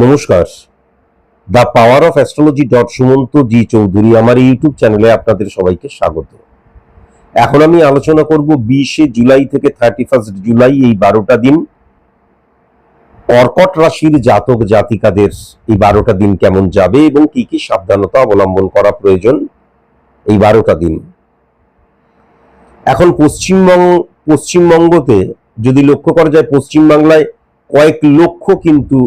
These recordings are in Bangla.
নমস্কার। The power of astrology dot Sumanta G Chowdhury আমার ইউটিউব চ্যানেলে আপনাদের সবাইকে স্বাগত। এখন আমি আলোচনা করব বিশে জুলাই থেকে থার্টি ফার্স্ট জুলাই এই বারোটা দিন। কর্কট রাশির জাতক জাতিকাদের এই বারোটা দিন কেমন যাবে এবং কি কি সাবধানতা অবলম্বন করা প্রয়োজন এই বারোটা দিন। এখন পশ্চিমবঙ্গ, পশ্চিমবঙ্গতে যদি লক্ষ্য করা যায়, পশ্চিমবাংলায় কয়েক লক্ষ কিন্তু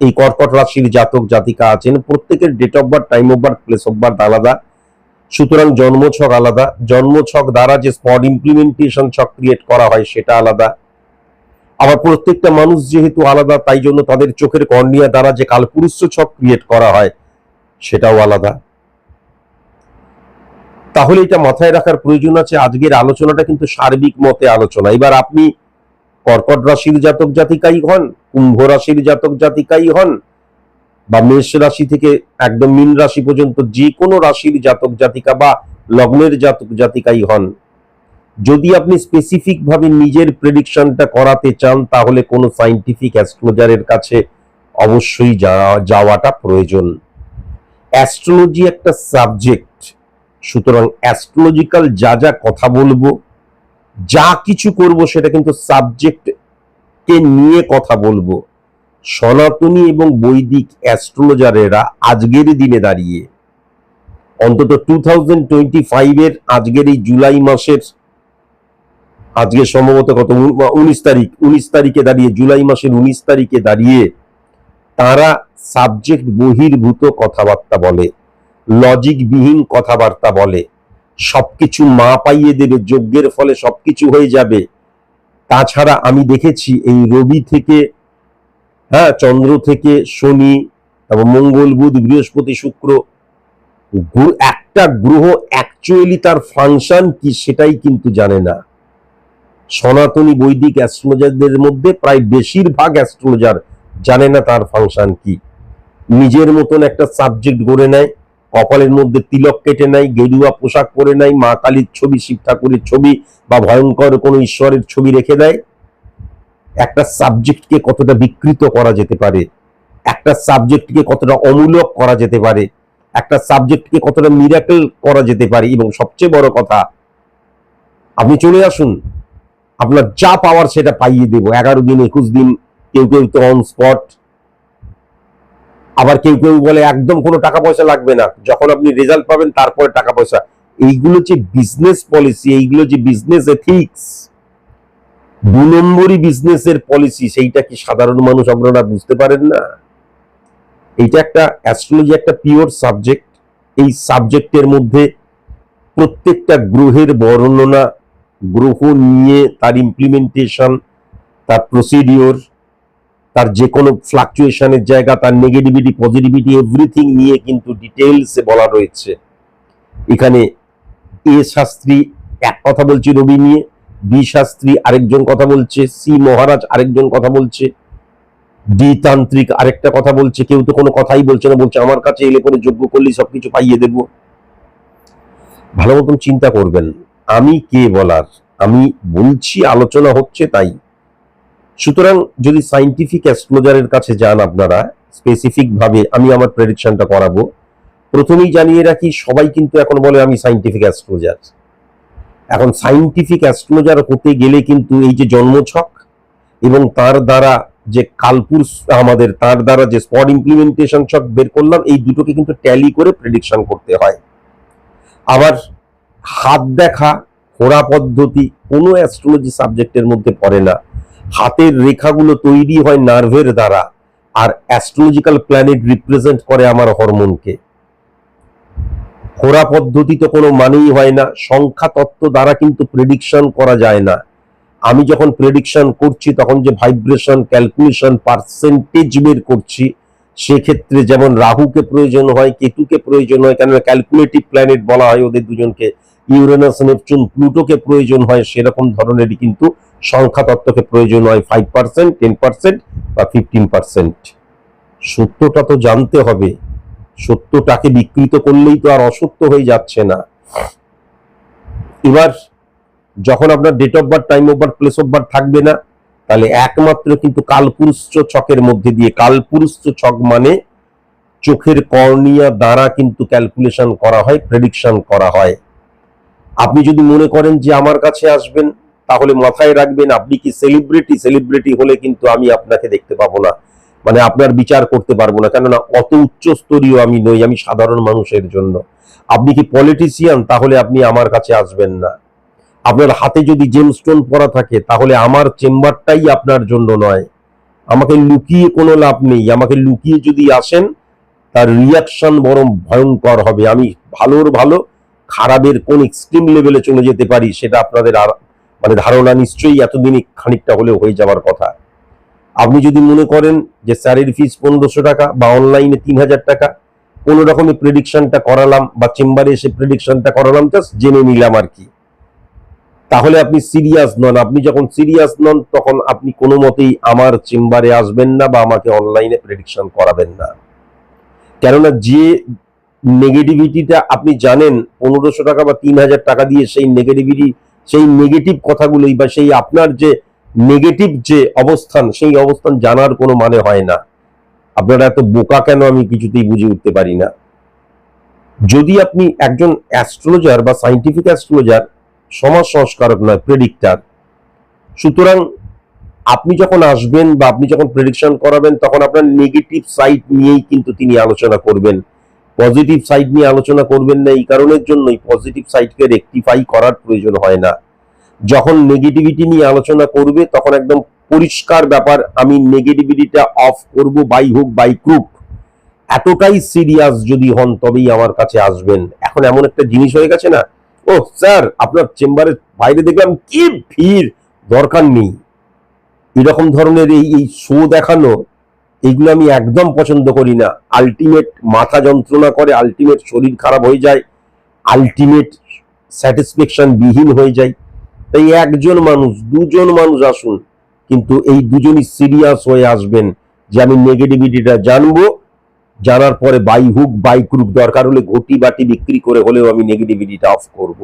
এই কর্কট রাশির জাতক জাতিকা আছেন। প্রত্যেকের date of birth time of birth place of birth আলাদা। সুতরাং জন্মছক আলাদা। জন্মছক দ্বারা যে স্পট ইমপ্লিমেন্টেশন ছক ক্রিয়েট করা হয় সেটা আলাদা। আবার প্রত্যেকটা মানুষ যেহেতু আলাদা, তাই জন্য তাদের চোখের কর্নিয়া দ্বারা যে কালপুরুষ ছক ক্রিয়েট করা হয়, সেটাও আলাদা। তাহলে এটা মাথায় রাখার প্রয়োজন আছে। আজকের আলোচনাটা কিন্তু সার্বিক মতে আলোচনা। এবার আপনি কর্কট রাশির জাতক জাতিকাই হন, কুম্ভ রাশির জাতক জাতিকাই হন, বা মেষ রাশি থেকে একদম মীন রাশি পর্যন্ত যে কোনো রাশির জাতক জাতিকা বা লগ্নের জাতক জাতিকাই হন। যদি আপনি স্পেসিফিক ভাবে নিজের প্রেডিকশনটা করাতে চান, তাহলে কোনো সাইন্টিফিক অ্যাস্ট্রোলজারের কাছে অবশ্যই যাওয়া- যাওয়াটা প্রয়োজন। অ্যাস্ট্রোলজি একটা সাবজেক্ট সুতরাং অ্যাস্ট্রোলজিক্যাল যা যা কথা বলব যা কিছু করব সেটা কিন্তু সাবজেক্ট কে নিয়ে কথা বলব। সনাতনী এবং বৈদিক অ্যাস্ট্রোলজারেরা আজকের দিনে দাঁড়িয়ে, অন্তত টু থাউজেন্ড আজকের এই জুলাই মাসের, আজকে সম্ভবত কত উনিশ তারিখ, উনিশ তারিখে দাঁড়িয়ে, জুলাই মাসের উনিশ তারিখে দাঁড়িয়ে তারা সাবজেক্ট বহির্ভূত কথাবার্তা বলে লজিক বিহীন কথাবার্তা বলে। সবকিছু মা পাইয়ে দেবে, যজ্ঞের ফলে সবকিছু হয়ে যাবে। তাছাড়া আমি দেখেছি এই রবি থেকে হ্যাঁ চন্দ্র থেকে শনি, তারপর মঙ্গল, বুধ, বৃহস্পতি, শুক্র একটা গ্রহ অ্যাকচুয়ালি তার ফাংশন কি সেটাই কিন্তু জানে না। সনাতনী বৈদিক অ্যাস্ট্রোলজারদের মধ্যে প্রায় বেশিরভাগ অ্যাস্ট্রোলজার জানে না তার ফাংশন কি। নিজের মতন একটা সাবজেক্ট গড়ে নেয় কপালের মধ্যে তিলক কেটে নেয় গেরুয়া পোশাক পরে নেয় মা কালীর ছবি, শিব ঠাকুরের ছবি বা ভয়ঙ্কর কোনো ঈশ্বরের ছবি রেখে দেয়। একটা সাবজেক্টকে কতটা বিকৃত করা যেতে পারে, একটা সাবজেক্টকে কতটা অমূলক করা যেতে পারে, একটা সাবজেক্টকে কতটা মিরাকেল করা যেতে পারে এবং সবচেয়ে বড় কথা, আপনি চলে আসুন, আপনার যা পাওয়ার সেটা পাইয়ে দেবো। এগারো দিন, একুশ দিন, কেউ কেউ তো অন স্পট আবার কেউ কেউ বলে, একদম কোনো টাকা পয়সা লাগবে না। যখন আপনি রেজাল্ট পাবেন, তারপরে টাকা পয়সা। এইগুলো যে বিজনেস পলিসি এইগুলো যে বিজনেস এথিক্স দু নম্বরই বিজনেসের পলিসি সেইটা কি সাধারণ মানুষ আপনারা বুঝতে পারেন না? এইটা একটা অ্যাস্ট্রোলজি একটা পিওর সাবজেক্ট এই সাবজেক্টের মধ্যে প্রত্যেকটা গ্রহের বর্ণনা, গ্রহ নিয়ে তার ইমপ্লিমেন্টেশন তার প্রসিডিওর তার যে কোনো ফ্লাকচুয়েশনের জায়গা, তার নেগেটিভিটি পজিটিভিটি এভরিথিং নিয়ে কিন্তু ডিটেলসে বলা রয়েছে। এখানে এ শাস্ত্রী এক কথা বলছে রবি নিয়ে, বি শাস্ত্রী আরেকজন কথা বলছে, সি মহারাজ আরেকজন কথা বলছে, ডি তান্ত্রিক আরেকটা কথা বলছে, কেউ তো কোনো কথাই বলছে না, বলছে আমার কাছে এলে করে যোগ্য করলেই সবকিছু পাইয়ে দেব। ভালো মতন চিন্তা করবেন, আমি কে বলার? আমি বলছি, আলোচনা হচ্ছে তাই। সুতরাং যদি সাইন্টিফিক অ্যাস্ট্রোলজারের কাছে যান আপনারা স্পেসিফিক ভাবে আমি আমার প্রেডিকশনটা করাবো। প্রথমেই জানিয়ে রাখি, সবাই কিন্তু এখন বলে আমি সাইন্টিফিক অ্যাস্ট্রোলজার এখন সাইন্টিফিক অ্যাস্ট্রোলজার হতে গেলে কিন্তু এই যে জন্মছক এবং তার দ্বারা যে কালপুরুষ আমাদের, তার দ্বারা যে স্পট ইমপ্লিমেন্টেশন ছক বের করলাম, এই দুটোকে কিন্তু ট্যালি করে প্রেডিকশন করতে হয়। আবার হাত দেখা হোরা পদ্ধতি কোনো অ্যাস্ট্রোলজি সাবজেক্টের মধ্যে পড়ে না। হাতের রেখাগুলো তৈরি হয় নার্ভের দ্বারা, আর অ্যাস্ট্রোলজিক্যাল প্ল্যানেট রিপ্রেজেন্ট করে আমার হরমোনকে। হোরা পদ্ধতি তো কোনো মানেই হয় না, সংখ্যা তত্ত্ব দ্বারা কিন্তু প্রেডিকশন করা যায় না। আমি যখন প্রেডিকশন করছি, তখন যে ভাইব্রেশন ক্যালকুলেশন পার্সেন্টেজ বের করছি, সেক্ষেত্রে যেমন রাহুকে প্রয়োজন হয়, কেতুকে প্রয়োজন হয় কেন ক্যালকুলেটিভ প্ল্যানেট বলা হয় ওদের দুজনকে ইউরেনাস নেপচুন প্লুটোকে প্রয়োজন হয় সেরকম ধরনেরই কিন্তু সংখ্যা তত্ত্বকে প্রয়োজন হয় ফাইভ পার্সেন্ট টেন পার্সেন্ট বা ফিফটিন পার্সেন্ট সত্যটা তো জানতে হবে। সত্যটাকে বিকৃত করলেই তো আর অসত্য হয়ে যাচ্ছে না। এবার যখন আপনার date of birth time of birth place of birth থাকবে না, তাহলে একমাত্র কিন্তু কালপুরুষ ছকের মধ্যে দিয়ে, কালপুরুষ ছক মানে চোখের কর্নিয়া দ্বারা কিন্তু ক্যালকুলেশন করা হয় প্রেডিকশন করা হয়। আপনি যদি মনে করেন যে আমার কাছে আসবেন, তাহলে মাথায় রাখবেন আপনি কি সেলিব্রিটি সেলিব্রিটি হলে কিন্তু আমি আপনাকে দেখতে পাবো না। মানে আপনার বিচার করতে পারব না। কেননা অত উচ্চস্তরীয় আমি নই, আমি সাধারণ মানুষের জন্য। আপনি কি পলিটিশিয়ান তাহলে আপনি আমার কাছে আসবেন না। আপনার হাতে যদি জেমস্টোন পরা থাকে, তাহলে আমার চেম্বারটাই আপনার জন্য নয়। আমাকে লুকিয়ে কোনো লাভ নেই। আমাকে লুকিয়ে যদি আসেন, তার রিয়াকশন বরং ভয়ঙ্কর হবে। আমি ভালোর ভালো খারাপের কোন এক্সট্রিম লেভেলে চলে যেতে পারি, সেটা আপনাদের আর মানে ধারণা নিশ্চয়ই এতদিনই খানিকটা হলেও হয়ে যাওয়ার কথা। আপনি যদি মনে করেন যে স্যারের ফিস পনেরোশো টাকা বা অনলাইনে তিন হাজার টাকা, কোনো রকমের প্রেডিকশনটা করালাম বা চেম্বারে এসে প্রেডিকশনটা করালাম জাস্ট জেনে নিলাম আর কি। তাহলে আপনি সিরিয়াস নন। আপনি যখন সিরিয়াস নন, তখন আপনি কোনো মতেই আমার চেম্বারে আসবেন না বা আমাকে অনলাইনে প্রেডিকশন করাবেন না। কেননা যে নেগেটিভিটিটা আপনি জানেন, পনেরোশো টাকা বা তিন হাজার টাকা দিয়ে সেই নেগেটিভিটি সেই নেগেটিভ কথাগুলোই বা সেই আপনার যে নেগেটিভ যে অবস্থান, সেই অবস্থান জানার কোনো মানে হয় না। আপনারা এত বোকা কেন আমি কিছুতেই বুঝে উঠতে পারি না। যদি আপনি একজন অ্যাস্ট্রোলজার বা সাইন্টিফিক অ্যাস্ট্রোলজার সমাজ সংস্কারক নয় প্রেডিক্টার সুতরাং আপনি যখন আসবেন বা আপনি যখন প্রেডিকশন করাবেন, তখন আপনার নেগেটিভ সাইড নিয়েই কিন্তু তিনি আলোচনা করবেন। পজিটিভ সাইড নিয়ে আলোচনা করবেন না, এই কারণের জন্যই পজিটিভ সাইডকে রেকটিফাই করার প্রয়োজন হয় না। যখন নেগেটিভিটি নিয়ে আলোচনা করবে, তখন একদম পরিষ্কার ব্যাপার, আমি নেগেটিভিটিটা অফ করব বাই হোক বাই ক্রুপ এতটাই সিরিয়াস যদি হন, তবেই আমার কাছে আসবেন। এখন এমন একটা জিনিস হয়ে গেছে না, ও স্যার, আপনার চেম্বারের বাইরে দেখলাম কি ভিড়, দরকার নেই। এরকম ধরনের এই এই শো দেখানো এইগুলো আমি একদম পছন্দ করি না। আলটিমেট মাথা যন্ত্রণা করে আলটিমেট শরীর খারাপ হয়ে যায় আলটিমেট স্যাটিসফ্যাকশন বিহীন হয়ে যায়। তাই একজন মানুষ, দুজন মানুষ আসুন, কিন্তু এই দুজনই সিরিয়াস হয়ে আসবেন যে আমি নেগেটিভিটিটা জানব, জানার পরে বাই হুক বাই ক্রুক দরকার হলে ঘটি বাটি বিক্রি করে হলেও আমি নেগেটিভিটিটা অফ করব।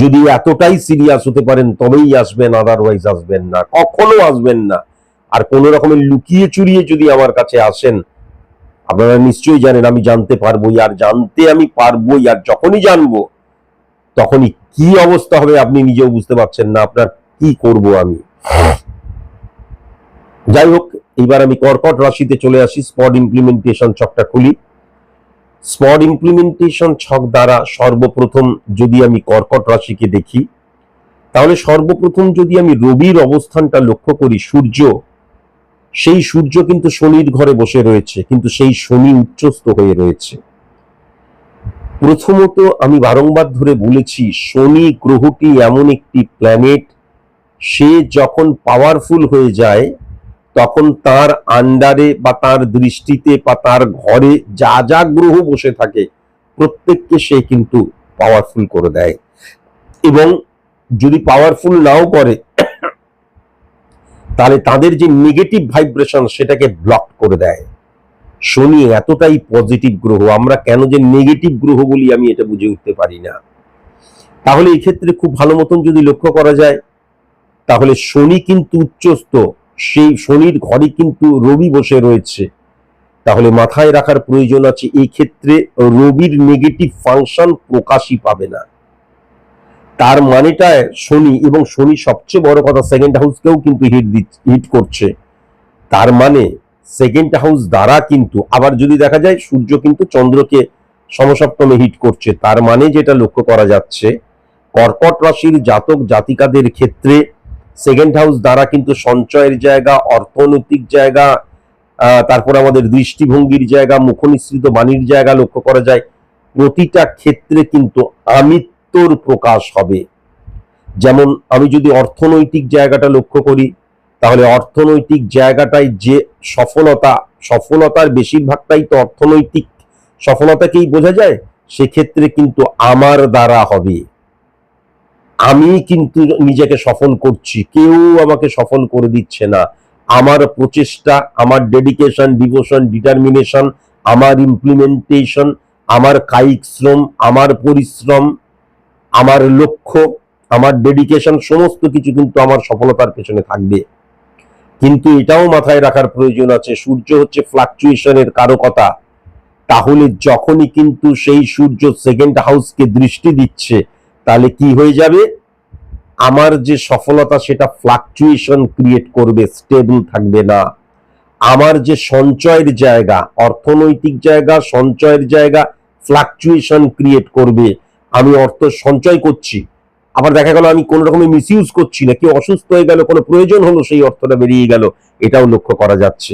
যদি এতটাই সিরিয়াস হতে পারেন, তবেই আসবেন আদারওয়াইজ আসবেন না, কখনো আসবেন না। আর কোনো রকমের লুকিয়ে চুরিয়ে যদি আমার কাছে আসেন, আপনারা নিশ্চয়ই জানেন আমি জানতে পারবোই, আর জানতে আমি পারবোই, আর যখনই জানব, তখনই কি অবস্থা হবে আপনি নিজেও বুঝতে পারছেন না আপনার কি করব আমি। যাই হোক এবার আমি কর্কট রাশিতে চলে আসি, স্পট ইমপ্লিমেন্টেশন ছকটা খুলি। স্পট ইমপ্লিমেন্টেশন ছক দ্বারা সর্বপ্রথম যদি আমি কর্কট রাশিকে দেখি, তাহলে সর্বপ্রথম যদি আমি রবির অবস্থানটা লক্ষ্য করি, সূর্য সেই সূর্য কিন্তু শনির ঘরে বসে রয়েছে, কিন্তু সেই শনি উচ্চস্থ হয়ে রয়েছে। প্রথমত আমি বারংবার ধরে বলেছি, শনি গ্রহটি এমন একটি প্ল্যানেট সে যখন পাওয়ারফুল হয়ে যায়, তখন তার আন্ডারে বা তার দৃষ্টিতে বা তার ঘরে যা যা গ্রহ বসে থাকে, প্রত্যেককে সে কিন্তু পাওয়ারফুল করে দেয়। এবং যদি পাওয়ারফুল নাও করে তাহলে তাদের যে নেগেটিভ ভাইব্রেশন সেটাকে ব্লক করে দেয়। শনি, এতটাই পজিটিভ গ্রহ, আমরা কেন যে নেগেটিভ গ্রহ বলি আমি এটা বুঝে উঠতে পারি না। তাহলে এই ক্ষেত্রে খুব ভালো মতন যদি লক্ষ্য করা যায়, তাহলে শনি কিন্তু উচ্চস্থ, সেই শনির ঘরে কিন্তু রবি বসে রয়েছে। তাহলে মাথায় রাখার প্রয়োজন আছে, এই ক্ষেত্রে রবির নেগেটিভ ফাংশন প্রকাশই পাবে না। তার মানেটা শনি এবং শনি সবচেয়ে বড় কথা সেকেন্ড হাউসকেও কিন্তু হিট হিট করছে। তার মানে সেকেন্ড হাউস দ্বারা কিন্তু, আবার যদি দেখা যায় সূর্য কিন্তু চন্দ্রকে সমসপ্তমে হিট করছে। তার মানে যেটা লক্ষ্য করা যাচ্ছে, কর্কট রাশির জাতক জাতিকাদের ক্ষেত্রে সেকেন্ড হাউস দ্বারা কিন্তু সঞ্চয়ের জায়গা, অর্থনৈতিক জায়গা তারপর আমাদের দৃষ্টিভঙ্গির জায়গা, মুখনিসৃত বাণীর জায়গা লক্ষ্য করা যায়। প্রতিটা ক্ষেত্রে কিন্তু আমিত্বর প্রকাশ হবে। যেমন আমি যদি অর্থনৈতিক জায়গাটা লক্ষ্য করি, তাহলে অর্থনৈতিক জায়গাটায় যে সফলতা, সফলতার বেশিরভাগটাই তো অর্থনৈতিক সফলতাকেই বোঝা যায়, সেক্ষেত্রে কিন্তু আমার দ্বারা হবে। আমি কিন্তু নিজেকে সফল করছি, কেউ আমাকে সফল করে দিচ্ছে না। আমার প্রচেষ্টা, আমার ডেডিকেশন ডিভোশন ডিটারমিনেশন আমার ইমপ্লিমেন্টেশন আমার কায়িক শ্রম, আমার পরিশ্রম আমার লক্ষ্য, আমার ডেডিকেশন সমস্ত কিছু কিন্তু আমার সফলতার পেছনে থাকবে। কিন্তু এটাও মাথায় রাখার প্রয়োজন আছে, সূর্য হচ্ছে ফ্লাকচুয়েশনের কারকতা। তাহলে যখনই কিন্তু সেই সূর্য সেকেন্ড হাউসকে দৃষ্টি দিচ্ছে, তাহলে কি হয়ে যাবে? আমার যে সফলতা, সেটা ফ্লাকচুয়েশন ক্রিয়েট করবে স্টেবল থাকবে না। আমার যে সঞ্চয়ের জায়গা, অর্থনৈতিক জায়গা, সঞ্চয়ের জায়গা ফ্লাকচুয়েশন ক্রিয়েট করবে। আমি অর্থ সঞ্চয় করছি। আবার দেখা গেল আমি কোন রকমের মিসইউজ করছি না, কেউ অসুস্থ হয়ে গেল, কোনো প্রয়োজন হলো সেই অর্থটা বেরিয়ে গেল, এটাও লক্ষ্য করা যাচ্ছে।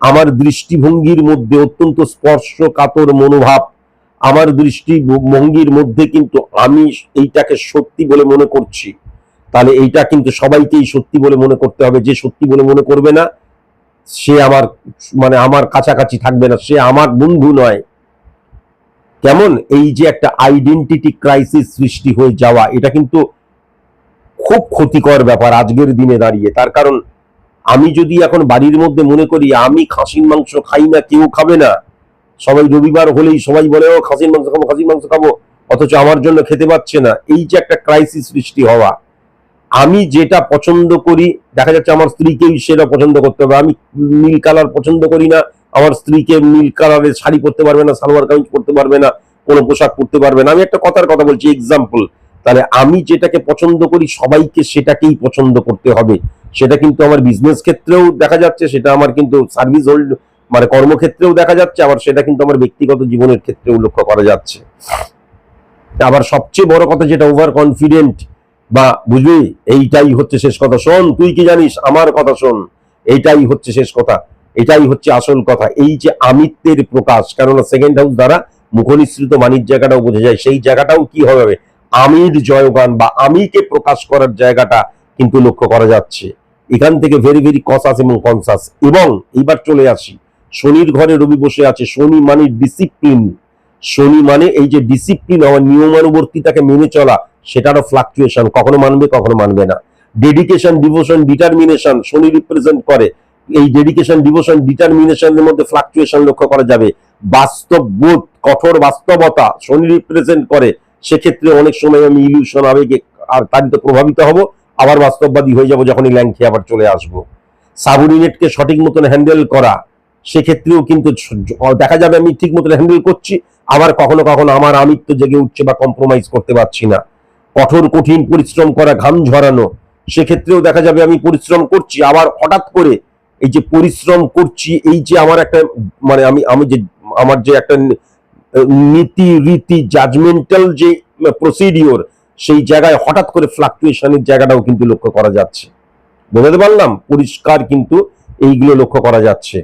আমার দৃষ্টিভঙ্গির মধ্যে অত্যন্ত স্পর্শকাতর মনোভাব, আমার দৃষ্টিভঙ্গির মধ্যে কিন্তু আমি এইটাকে সত্যি বলে মনে করছি। তাহলে এইটা কিন্তু সবাইকেই সত্যি বলে মনে করতে হবে, যে সত্যি বলে মনে করবে না, সে আমার মানে আমার কাছাকাছি থাকবে না, সে আমার বন্ধু নয়। কেমন এই যে একটা আইডেন্টিটি ক্রাইসিস সৃষ্টি হয়ে যাওয়া, এটা কিন্তু খুব ক্ষতিকর ব্যাপার আজকের দিনে দাঁড়িয়ে। তার কারণ, আমি যদি এখন বাড়ির মধ্যে মনে করি, আমি খাসির মাংস খাই না, কেউ খাবে না। সবাই রবিবার হলেই সবাই বলে, ও, খাসির মাংস খাব, খাসির মাংস খাব। অথচ আমার জন্য খেতে পাচ্ছে না। এই যে একটা ক্রাইসিস সৃষ্টি হওয়া, আমি যেটা পছন্দ করি, দেখা যাচ্ছে আমার স্ত্রীকেই সেটা পছন্দ করতে হবে। আমি নীল কালার পছন্দ করি না আমার স্ত্রীকে নীল কালারের শাড়ি পরতে পারবে না, সালোয়ার কামিজ পরতে পারবে না, কোনো পোশাক পরতে পারবে না। আমি একটা কথার কথা বলছি এক্সাম্পল তাহলে আমি যেটাকে পছন্দ করি, সবাইকে সেটাকেই পছন্দ করতে হবে। সেটা কিন্তু আমার বিজনেস ক্ষেত্রেও দেখা যাচ্ছে, সেটা আমার কিন্তু সার্ভিস হোল্ড মানে কর্মক্ষেত্রেও দেখা যাচ্ছে, আবার সেটা কিন্তু আমার ব্যক্তিগত জীবনের ক্ষেত্রেও লক্ষ্য করা যাচ্ছে। আবার সবচেয়ে বড় কথা যেটা ওভার কনফিডেন্ট বা বুঝলি, এইটাই হচ্ছে শেষ কথা। শোন, তুই কি জানিস? আমার কথা শোন, এইটাই হচ্ছে শেষ কথা। এটাই হচ্ছে আসল কথা। এই যে আমিত্বের প্রকাশ, কেননা সেকেন্ড হাউস দ্বারা মুখনিসৃত মানির জায়গাটাও বোঝা যায়, সেই জায়গাটাও কি হবে? আমির জয়গান বা আমিকে প্রকাশ করার জায়গাটা কিন্তু লক্ষ্য করা যাচ্ছে। এখান থেকে ভেরি ভেরি কসাস এবং কনসাস এবং এইবার চলে আসি, শনির ঘরে রবি বসে আছে, শনি মানে ডিসিপ্লিন শনি মানে এই যে ডিসিপ্লিন আমার নিয়মানুবর্তিতাকে মেনে চলা, সেটারও ফ্লাকচুয়েশন কখনো মানবে কখনো মানবে না। ডেডিকেশন ডিভোশন ডিটারমিনেশন শনি রিপ্রেজেন্ট করে। এই ডেডিকেশন ডিভোশন ডিটারমিনেশনের মধ্যে ফ্লাকচুয়েশন লক্ষ্য করা যাবে। বাস্তব বোধ, কঠোর বাস্তবতা শনি রিপ্রেজেন্ট করে, সেক্ষেত্রে অনেক সময় আমি ইলিউশন আবেগে আর তারিত প্রভাবিত হব, আবার বাস্তববাদী হয়ে যাব যখন এই ল্যাং খেয়ে আবার চলে আসব। সাবঅর্ডিনেটকে সঠিক মতন হ্যান্ডেল করা, সেক্ষেত্রেও কিন্তু দেখা যাবে আমি ঠিক মতন হ্যান্ডেল করছি, আবার কখনো কখনো আমার আমিত্ব জেগে উঠছে বা কম্প্রোমাইজ করতে পারছি না। কঠোর, কঠিন পরিশ্রম করা, ঘাম ঝরানো, সেক্ষেত্রেও দেখা যাবে আমি পরিশ্রম করছি, আবার হঠাৎ করে এই যে পরিশ্রম করছি, এই যে আমার একটা মানে আমি আমি যে, আমার যে একটা নীতি, রীতি জাজমেন্টাল যে প্রসিডিওর সেই জায়গায় হঠাৎ করে ফ্লাকচুয়েশনের জায়গাটাও কিন্তু লক্ষ্য করা যাচ্ছে। বোঝাতে পারলাম? পরিষ্কার কিন্তু এইগুলো লক্ষ্য করা যাচ্ছে।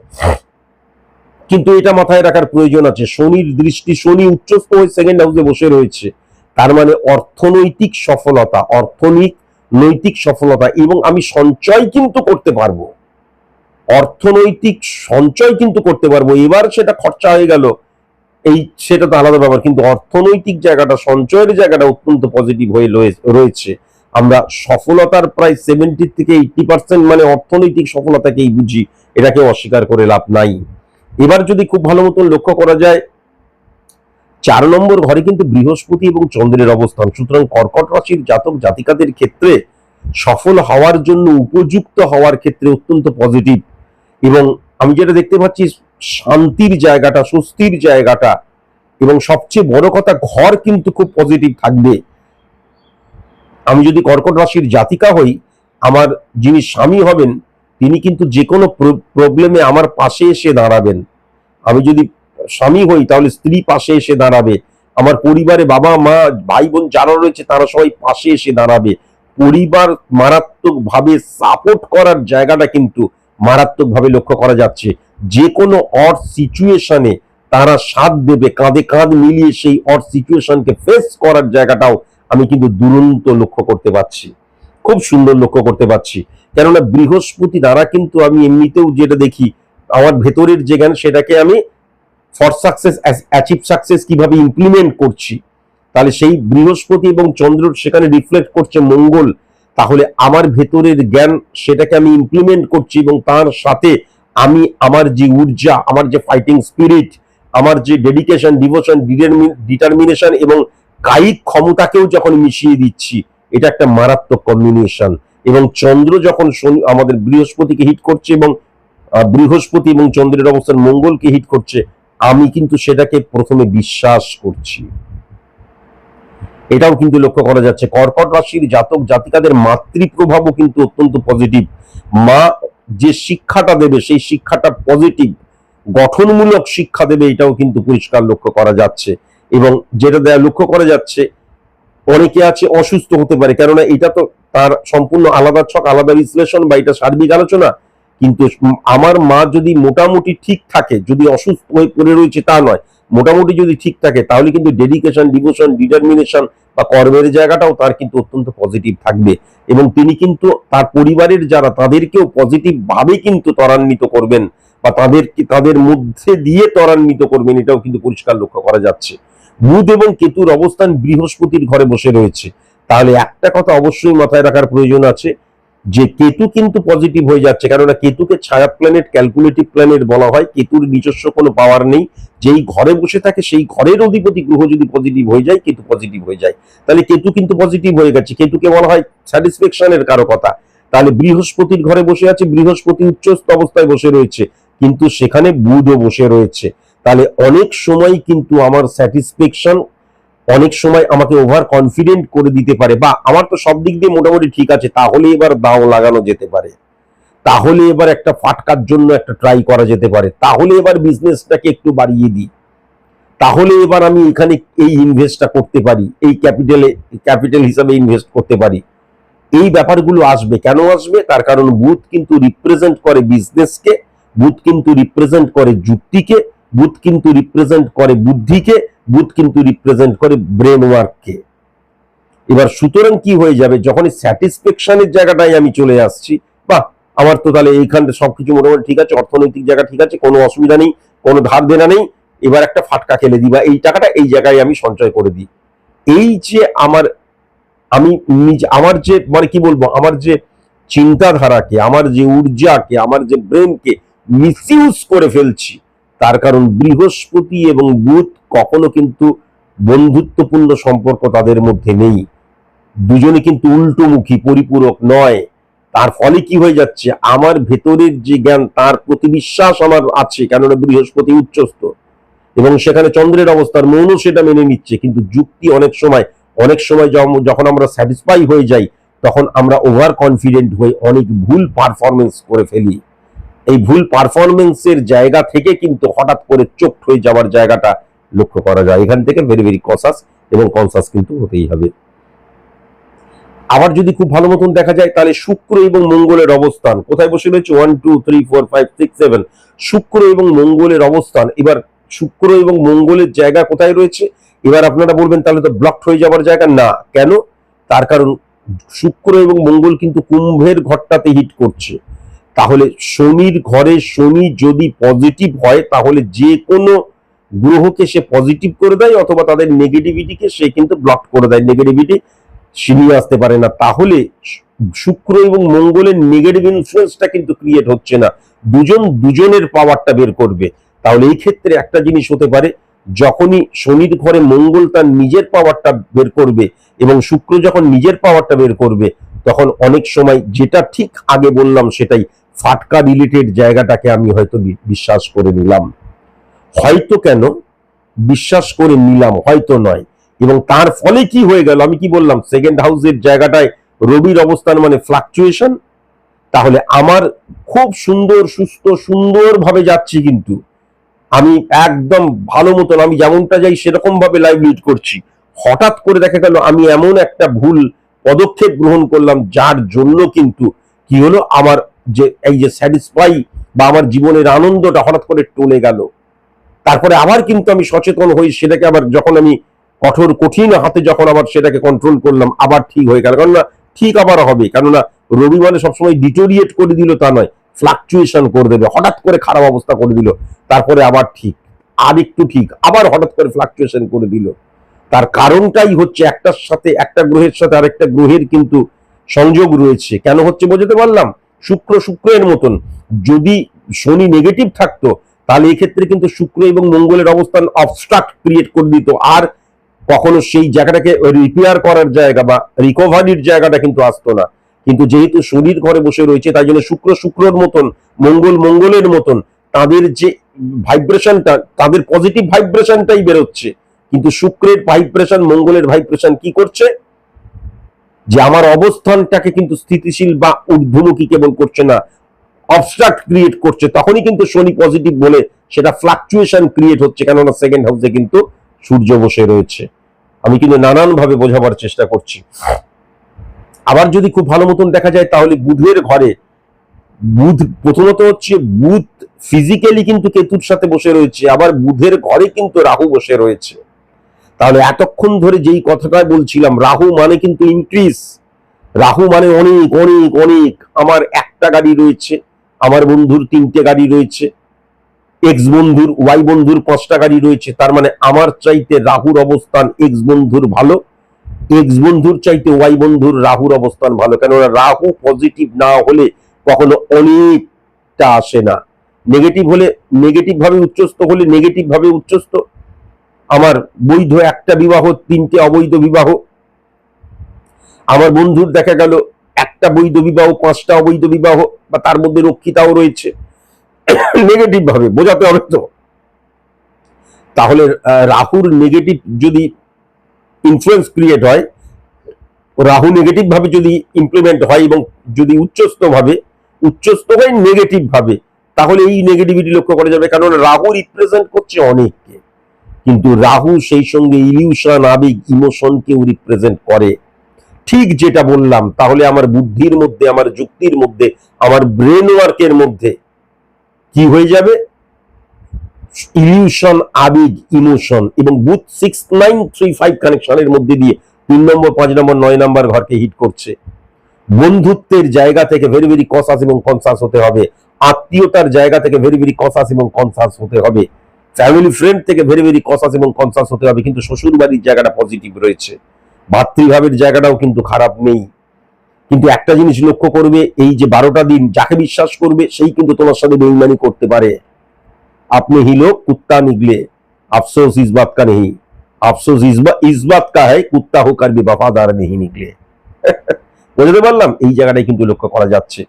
কিন্তু এটা মাথায় রাখার প্রয়োজন আছে। শনির দৃষ্টি, শনি উচ্চস্থ হয়ে সেকেন্ড হাউসে বসে রয়েছে। তার মানে অর্থনৈতিক সফলতা অর্থনৈতিক নৈতিক সফলতা এবং আমি সঞ্চয় কিন্তু করতে পারব। অর্থনৈতিক সঞ্চয় কিন্তু করতে পারব। এবার সেটা খরচা হয়ে গেল। এই সেটা তো আলাদা ব্যাপার, কিন্তু অর্থনৈতিক জায়গাটা, সঞ্চয়ের জায়গাটা অত্যন্ত পজিটিভ হয়ে রয়েছে আমরা সফলতার প্রায় সেভেন্টি থেকে এইটি পার্সেন্ট মানে অর্থনৈতিক সফলতাকেই বুঝি, এটাকে অস্বীকার করে লাভ নাই। এবার যদি খুব ভালো মতন লক্ষ্য করা যায়, চার নম্বর ঘরে কিন্তু বৃহস্পতি এবং চন্দ্রের অবস্থান। সুতরাং কর্কট রাশির জাতক জাতিকাদের ক্ষেত্রে সফল হওয়ার জন্য, উপযুক্ত হওয়ার ক্ষেত্রে অত্যন্ত পজিটিভ এবং আমি যেটা দেখতে পাচ্ছি, শান্তির জায়গাটা, স্বস্তির জায়গাটা, এবং সবচেয়ে বড় কথা, ঘর কিন্তু খুব পজিটিভ থাকবে। আমি যদি কর্কট রাশির জাতিকা হই, আমার যিনি স্বামী হবেন, তিনি কিন্তু যে কোনো প্রবলেমে আমার পাশে এসে দাঁড়াবেন। আমি যদি স্বামী হই, তাহলে স্ত্রী পাশে এসে দাঁড়াবে। আমার পরিবারে বাবা, মা, ভাই, বোন যারা রয়েছে, তারা সবাই পাশে এসে দাঁড়াবে। পরিবার মারাত্মক ভাবে সাপোর্ট করার জায়গাটা কিন্তু মারাত্মক ভাবে লক্ষ্য করা যাচ্ছে। যে কোনো অড সিচুয়েশনে তারা সাথ দেবে, কাঁধে কাঁধ মিলিয়ে সেই অড সিচুয়েশনকে ফেস করার জায়গাটাও আমি কিন্তু দুরন্ত লক্ষ্য করতে পারছি। খুব সুন্দর লক্ষ্য করতে পারছি। কেননা বৃহস্পতি দ্বারা কিন্তু আমি এমনিতেও যেটা দেখি, আমার ভেতরের যে জ্ঞান, সেটাকে আমি ফর সাকসেস অ্যাচিভ সাকসেস কীভাবে ইমপ্লিমেন্ট করছি, তাহলে সেই বৃহস্পতি এবং চন্দ্র সেখানে রিফ্লেক্ট করছে মঙ্গল তাহলে আমার ভেতরের জ্ঞান সেটাকে আমি ইমপ্লিমেন্ট করছি এবং তার সাথে আমি আমার যে ঊর্জা আমার যে ফাইটিং স্পিরিট আমার যে ডেডিকেশন ডিভোশন ডিটারমিনেশন এবং কায়িক ক্ষমতাকেও যখন মিশিয়ে দিচ্ছি, এটা একটা মারাত্মক কম্বিনেশন এবং চন্দ্র যখন শনি, আমাদের বৃহস্পতিকে হিট করছে এবং বৃহস্পতি এবং চন্দ্রের অবস্থান মঙ্গলকে হিট করছে, আমি কিন্তু সেটাকে প্রথমে বিশ্বাস করছি। এটাও কিন্তু লক্ষ্য করা যাচ্ছে। কর্কট রাশির জাতক জাতিকাদের মাতৃপ্রভাবও কিন্তু অত্যন্ত পজিটিভ মা যে শিক্ষাটা দেবে, সেই শিক্ষাটা পজিটিভ গঠনমূলক শিক্ষা দেবে, এটাও কিন্তু পরিষ্কার লক্ষ্য করা যাচ্ছে। এবং যেটা দেয়া, লক্ষ্য করা যাচ্ছে, অনেকে আছে অসুস্থ হতে পারে, কেননা এটা তো তার সম্পূর্ণ আলাদা ছক, আলাদা বিশ্লেষণ বা এটা সার্বিক আলোচনা। কিন্তু আমার মা যদি মোটামুটি ঠিক থাকে, যদি অসুস্থ হয়ে পড়ে রয়েছে তা নয় মোটামুটি যদি ঠিক থাকে, তাহলে কিন্তু ডেডিকেশন ডিভোশন ডিটারমিনেশন বা কর্মের জায়গাটাও তার কিন্তু অত্যন্ত পজিটিভ থাকবে। এবং তিনি কিন্তু তার পরিবারের যারা, তাদেরকেও পজিটিভ ভাবে কিন্তু ত্বরান্বিত করবেন বা তাদেরকে তাদের মধ্যে দিয়ে ত্বরান্বিত করবেন, এটাও কিন্তু পরিষ্কার লক্ষ্য করা যাচ্ছে। বুধ এবং কেতুর অবস্থান বৃহস্পতির ঘরে বসে রয়েছে। তাহলে একটা কথা অবশ্যই মাথায় রাখার প্রয়োজন আছে যে কেতু কিন্তু পজিটিভ হয়ে যাচ্ছে, কেননা কেতুকে ছায়া প্ল্যানেট ক্যালকুলেটিভ প্ল্যানেট বলা হয়, কেতুর নিজস্ব কোনো পাওয়ার নেই। যেই ঘরে বসে থাকে, সেই ঘরের অধিপতি গ্রহ যদি পজিটিভ হয়ে যায়, কেতু পজিটিভ হয়ে যায়। তাহলে কেতু কিন্তু পজিটিভ হয়ে গেছে। কেতুকে বলা হয় স্যাটিসফ্যাকশনের কারও কথা। তাহলে বৃহস্পতির ঘরে বসে আছে, বৃহস্পতি উচ্চস্থ অবস্থায় বসে রয়েছে, কিন্তু সেখানে বুধও বসে রয়েছে। তাহলে অনেক সময় কিন্তু আমার স্যাটিসফ্যাকশন অনেক সময় আমাকে ওভার কনফিডেন্ট করে দিতে পারে বা আমার তো সব দিক দিয়ে মোটামুটি ঠিক আছে, তাহলে এবার দাও লাগানো যেতে পারে। তাহলে এবার একটা ফাটকার জন্য একটা ট্রাই করা যেতে পারে। তাহলে এবার বিজনেসটাকে একটু বাড়িয়ে দিই। তাহলে এবার আমি এখানে এই ইনভেস্টটা করতে পারি, এই ক্যাপিটালে ক্যাপিটাল হিসাবে ইনভেস্ট করতে পারি। এই ব্যাপারগুলো আসবে। কেন আসবে? তার কারণ বুথ কিন্তু রিপ্রেজেন্ট করে বিজনেসকে বুথ কিন্তু রিপ্রেজেন্ট করে যুক্তিকে, বুথ কিন্তু রিপ্রেজেন্ট করে বুদ্ধিকে বুথ কিন্তু রিপ্রেজেন্ট করে ব্রেন ওয়ার্ককে এবার সুতরাং কি হয়ে যাবে? যখন স্যাটিসফ্যাকশনের জায়গাটায় আমি চলে আসছি বা আমার তো তাহলে এইখানটা সবকিছু মোটামুটি ঠিক আছে, অর্থনৈতিক জায়গা ঠিক আছে, কোনো অসুবিধা নেই, কোনো ধার দেনা নেই, এবার একটা ফাটকা খেলে দিই বা এই টাকাটা এই জায়গায় আমি সঞ্চয় করে দিই। এই যে আমার, আমি নিজে, আমার যে মানে কি বলব, আমার যে চিন্তাধারাকে, আমার যে ঊর্জাকে, আমার যে ব্রেনকে মিসইউজ করে ফেলছি তার কারণ বৃহস্পতি এবং বুধ কখনো কিন্তু বন্ধুত্বপূর্ণ সম্পর্ক তাদের মধ্যে নেই। দুজনে কিন্তু উল্টোমুখী, পরিপূরক নয়। তার ফলে কি হয়ে যাচ্ছে? আমার ভেতরের যে জ্ঞান, তার প্রতি বিশ্বাস আমার আছে, কেননা বৃহস্পতি উচ্চস্ত এবং সেখানে চন্দ্রের অবস্থার মনও সেটা মেনে নিচ্ছে। কিন্তু যুক্তি অনেক সময় অনেক সময় যখন আমরা স্যাটিসফাই হয়ে যাই, তখন আমরা ওভার কনফিডেন্ট হয়ে অনেক ভুল পারফরমেন্স করে ফেলি। এই ভুল পারফরমেন্সের জায়গা থেকে কিন্তু হঠাৎ করে চোখ হয়ে যাওয়ার জায়গাটা লক্ষ্য করা যায়। এখান থেকে ভেরি ভেরি কসাস এবং কনসাস কিন্তু হতেই হবে। আবার যদি খুব ভালো মতন দেখা যায়, তাহলে শুক্র এবং মঙ্গলের অবস্থান। কোথায় বসে রয়েছে? One two three four five six seven শুক্র এবং মঙ্গলের অবস্থান। এবার শুক্র এবং মঙ্গলের জায়গা কোথায় রয়েছে? এবার আপনারা বলবেন, তাহলে তো ব্লক হয়ে যাওয়ার জায়গা? না। কেন? তার কারণ শুক্র এবং মঙ্গল কিন্তু কুম্ভের ঘরটাতে হিট করছে। তাহলে শনির ঘরে শনি যদি পজিটিভ হয়, তাহলে যে কোনো গ্রহকে সে পজিটিভ করে দেয় অথবা তাদের নেগেটিভিটিকে সে কিন্তু ব্লক করে দেয়। নেগেটিভিটি ছিনিয়ে আসতে পারে না। তাহলে শুক্র এবং মঙ্গলের নেগেটিভ ইনফ্লুয়েন্সটা কিন্তু ক্রিয়েট হচ্ছে না। দুজন দুজনের পাওয়ারটা বের করবে। তাহলে এই ক্ষেত্রে একটা জিনিস হতে পারে, যখনই শনির ঘরে মঙ্গল তার নিজের পাওয়ারটা বের করবে এবং শুক্র যখন নিজের পাওয়ারটা বের করবে, তখন অনেক সময় যেটা ঠিক আগে বললাম সেটাই। ফাটকা রিলেটেড জায়গাটাকে আমি হয়তো বিশ্বাস করে নিলাম। হয়তো কেন? বিশ্বাস করে নিলাম, হয়তো নয়। এবং তার ফলে কি হয়ে গেল? আমি কি বললাম? সেকেন্ড হাউসের জায়গাটায় রবির অবস্থান মানে ফ্লাকচুয়েশন তাহলে আমার খুব সুন্দর, সুস্থ, সুন্দরভাবে যাচ্ছি কিন্তু। আমি একদম ভালো মতন, আমি যেমনটা যাই সেরকম ভাবে লাইভ লিড করছি। হঠাৎ করে দেখা গেল, আমি এমন একটা ভুল পদক্ষেপ গ্রহণ করলাম, যার জন্য কিন্তু কি হলো? আমার যে এই যে স্যাটিসফাই বা আমার জীবনের আনন্দটা হঠাৎ করে টলে গেল। তারপরে আবার কিন্তু আমি সচেতন হই, সেটাকে আবার যখন আমি কঠোর, কঠিন হাতে যখন আবার সেটাকে কন্ট্রোল করলাম, আবার ঠিক হয়ে গেল। কেননা ঠিক আবার হবে, কেননা রবি মানে সবসময় ডিটোরিয়েট করে দিল তা নয় ফ্লাকচুয়েশন করে দেবে, হঠাৎ করে খারাপ অবস্থা করে দিল, তারপরে আবার ঠিক, আর একটু ঠিক, আবার হঠাৎ করে ফ্লাকচুয়েশন করে দিল। তার কারণটাই হচ্ছে একটার সাথে একটা গ্রহের সাথে আরেকটা গ্রহের কিন্তু সংযোগ রয়েছে। কেন হচ্ছে বোঝাতে পারলাম? শুক্র শুক্রের মতন। যদি শনি নেগেটিভ থাকতো, তাহলে এক্ষেত্রে কিন্তু শুক্র এবং মঙ্গলের অবস্থান অবস্ট্রাক্ট ক্রিয়েট করে দিত। আর কখনো সেই জায়গাটাকে রিপেয়ার করার জায়গা বা রিকভারির জায়গাটা কিন্তু আসতো না। কিন্তু যেহেতু শরীর ঘরে বসে রয়েছে, তাই জন্য শুক্র শুক্রর মতন, মঙ্গল মঙ্গলের মতন, তাদের যে ভাইব্রেশনটা তাদের পজিটিভ ভাইব্রেশনটাই বেরোচ্ছে। কিন্তু শুক্রের ভাইব্রেশন মঙ্গলের ভাইব্রেশন কি করছে? যে আমার অবস্থানটাকে কিন্তু স্থিতিশীল বা ঊর্ধ্বমুখী কেবল করছে না অবস্ট্রাক্ট ক্রিয়েট করছে, তখনই কিন্তু শনি পজিটিভ বলে সেটা ফ্লাকচুয়েশন ক্রিয়েট হচ্ছে, কেননা সেকেন্ড হাউসে কিন্তু সূর্য বসে রয়েছে। আমি কিন্তু নানান ভাবে বোঝাবার চেষ্টা করছি। আবার যদি খুব ভালো মতন দেখা যায়, তাহলে বুধের ঘরে বুধ প্রথমত হচ্ছে বুধ ফিজিক্যালি কিন্তু কেতুর সাথে বসে রয়েছে, আবার বুধের ঘরে কিন্তু রাহু বসে রয়েছে। তাহলে এতক্ষণ ধরে যেই কথাটা বলছিলাম, রাহু মানে কিন্তু ইনক্রিজ রাহু মানে অনেক অনেক অনেক। আমার একটা গাড়ি রয়েছে, আমার বন্ধুর তিনটে গাড়ি রয়েছে এক্স বন্ধুর, ওয়াই বন্ধুর পাঁচটা গাড়ি রয়েছে, তার মানে আমার চাইতে রাহুর অবস্থান এক্স বন্ধুর ভালো এক্স বন্ধুর চাইতে ওয়াই বন্ধুর রাহুর অবস্থান ভালো। কেননা রাহু পজিটিভ না হলে কখনো অনেকটা আসে না। নেগেটিভ হলে নেগেটিভ ভাবে উচ্চস্ত হলে নেগেটিভ ভাবে উচ্চস্ত আমার বৈধ একটা বিবাহ, তিনটে অবৈধ বিবাহ। আমার বন্ধুর দেখা গেল, একটা বৈধ বিবাহ, পাঁচটা অবৈধ বিবাহ, বা তার মধ্যে রক্ষিতাও রয়েছে। নেগেটিভ ভাবে, বোঝাতে হবে তো। তাহলে রাহুর নেগেটিভ যদি ইনফ্লুয়েন্স ক্রিয়েট হয়, রাহু নেগেটিভ ভাবে যদি ইমপ্লিমেন্ট হয় এবং যদি উচ্চস্থ ভাবে, উচ্চস্থ হয় নেগেটিভ ভাবে, তাহলে এই নেগেটিভিটি লক্ষ্য করা যাবে। কারণ রাহু রিপ্রেজেন্ট করছে অনেককে। কিন্তু রাহু সেই সঙ্গে ইলিউশন, আবেগ, ইমোশনকেও রিপ্রেজেন্ট করে। ঠিক যেটা বললাম, তাহলে আমার বুদ্ধির মধ্যে, আমার যুক্তির মধ্যে, আমার ব্রেন ওয়ার্কের মধ্যে কি হয়ে যাবে? ইলিউশন, আবেগ, ইমোশন এবং both six nine three five কানেকশনের মধ্যে দিয়ে তিন নম্বর, পাঁচ নম্বর, নয় নম্বর ঘরকে হিট করছে। বন্ধুত্বের জায়গা থেকে ভেরি ভেরি কসাস এবং কনসাস হতে হবে। আত্মীয়তার জায়গা থেকে ভেরি ভেরি কসাস এবং কনসাস হতে হবে। ফ্যামিলি ফ্রেন্ড থেকে ভেরি ভেরি কসাস এবং কনসাস হতে হবে, কিন্তু শ্বশুর বাড়ির জায়গাটা পজিটিভ রয়েছে। ভাতৃভাবের জায়গাটাও কিন্তু খারাপ নেই। কিন্তু একটা জিনিস লক্ষ্য করবে, এই যে বারোটা দিন যাকে বিশ্বাস করবে, সেই কিন্তু তোমার সাথে বেইমানি করতে পারে। আপনি হিলো, কুত্তা নিগলে। আফসোস ইজবাত কা নেই আফসোস ইস ইজবাত কা হয় কুত্তা হোক আর বেবাফাদার নেহি নিগলে। বুঝতে পারলাম? এই জায়গাটাই কিন্তু লক্ষ্য করা যাচ্ছে।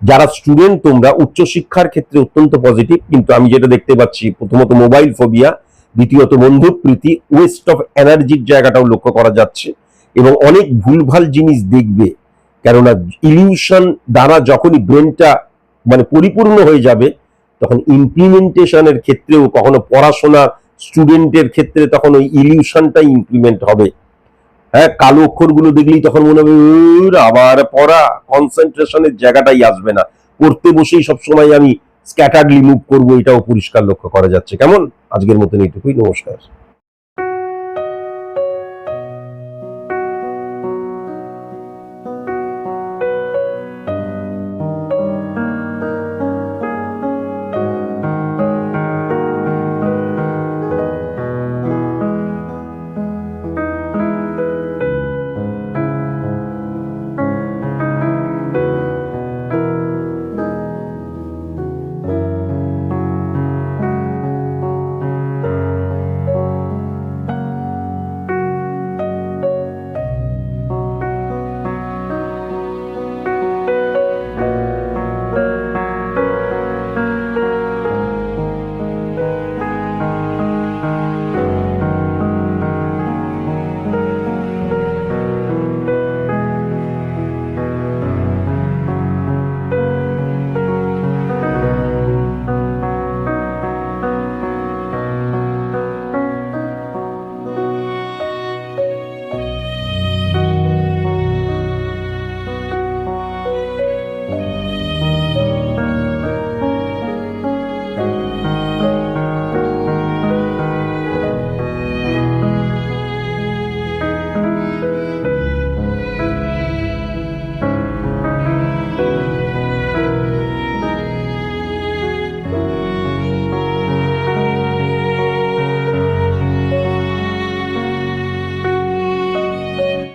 যারা স্টুডেন্ট তোমরা উচ্চশিক্ষার ক্ষেত্রে অত্যন্ত পজিটিভ কিন্তু আমি যেটা দেখতে পাচ্ছি, প্রথমত মোবাইল ফোবিয়া দ্বিতীয়ত বন্ধুক প্রীতি ওয়েস্ট অফ এনার্জির জায়গাটাও লক্ষ্য করা যাচ্ছে। এবং অনেক ভুলভাল জিনিস দেখবে, কেননা ইলিউশন দ্বারা যখনই ব্রেনটা মানে পরিপূর্ণ হয়ে যাবে, তখন ইমপ্লিমেন্টেশনের ক্ষেত্রেও, কখনো পড়াশোনা স্টুডেন্টের ক্ষেত্রে তখন ওই ইলিউশনটাই ইমপ্লিমেন্ট হবে। হ্যাঁ কালো অক্ষরগুলো দেখলেই তখন মনে হবে "উর, আবার পড়া। কনসেন্ট্রেশনের জায়গাটাই আসবে না। পড়তে বসেই সবসময় আমি স্ক্যাটার্ডলি মুভ করব এটাও পরিষ্কার লক্ষ্য করা যাচ্ছে। কেমন? আজকের মতন এইটুকুই। নমস্কার।